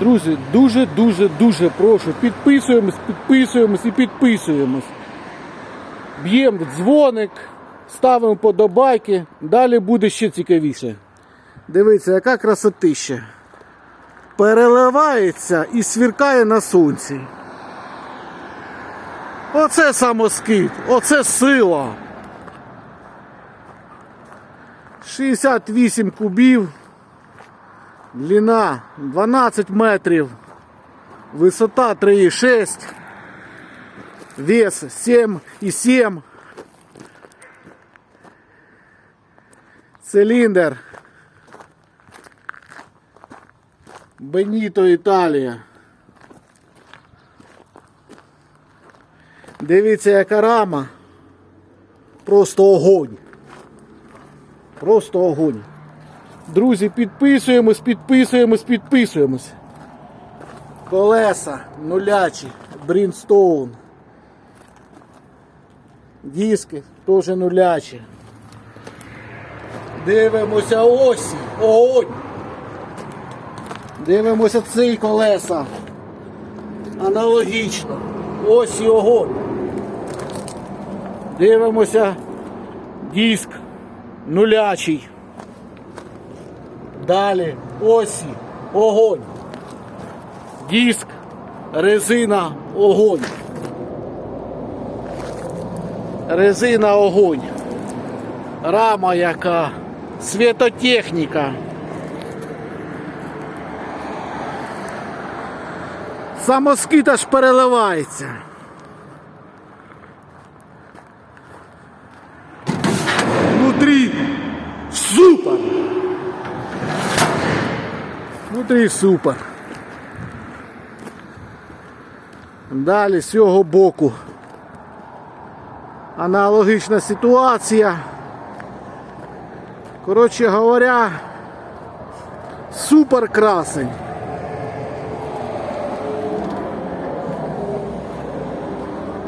Друзі, дуже-дуже-дуже прошу. Підписуємось, підписуємось і підписуємось. Б'ємо дзвоник, ставимо подобайки. Далі буде ще цікавіше. Дивіться, яка красотища. Переливається і свіркає на сонці. Оце самоскид, оце сила. 68 кубів. Длина 12 метрів. Висота 3,6. Вес 7,7. Циліндр. Беніто Італія. Дивіться, яка рама. Просто огонь. Просто огонь. Друзі, підписуємось, підписуємось, підписуємось. Колеса нулячі, Брінстоун. Диски теж нулячі. Дивимося осі. Огонь. Дивимося ці колеса. Аналогічно. Ось і огонь. Дивимося диск нулячий. Далі осі, огонь. Диск, резина, огонь. Резина, огонь. Рама яка, світотехніка. Самоскид аж переливається. Внутрі супер. Внутрі супер. Далі з цього боку. Аналогічна ситуація. Коротше говоря, супер красень.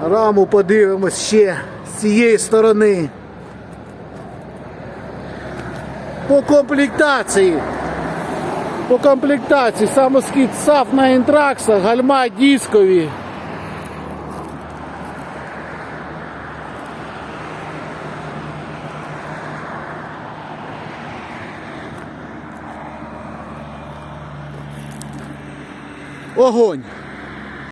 Раму подивимось ще з цієї сторони. По комплектації. По комплектації самоскид САФ на інтраксах, гальма дискові. Огонь.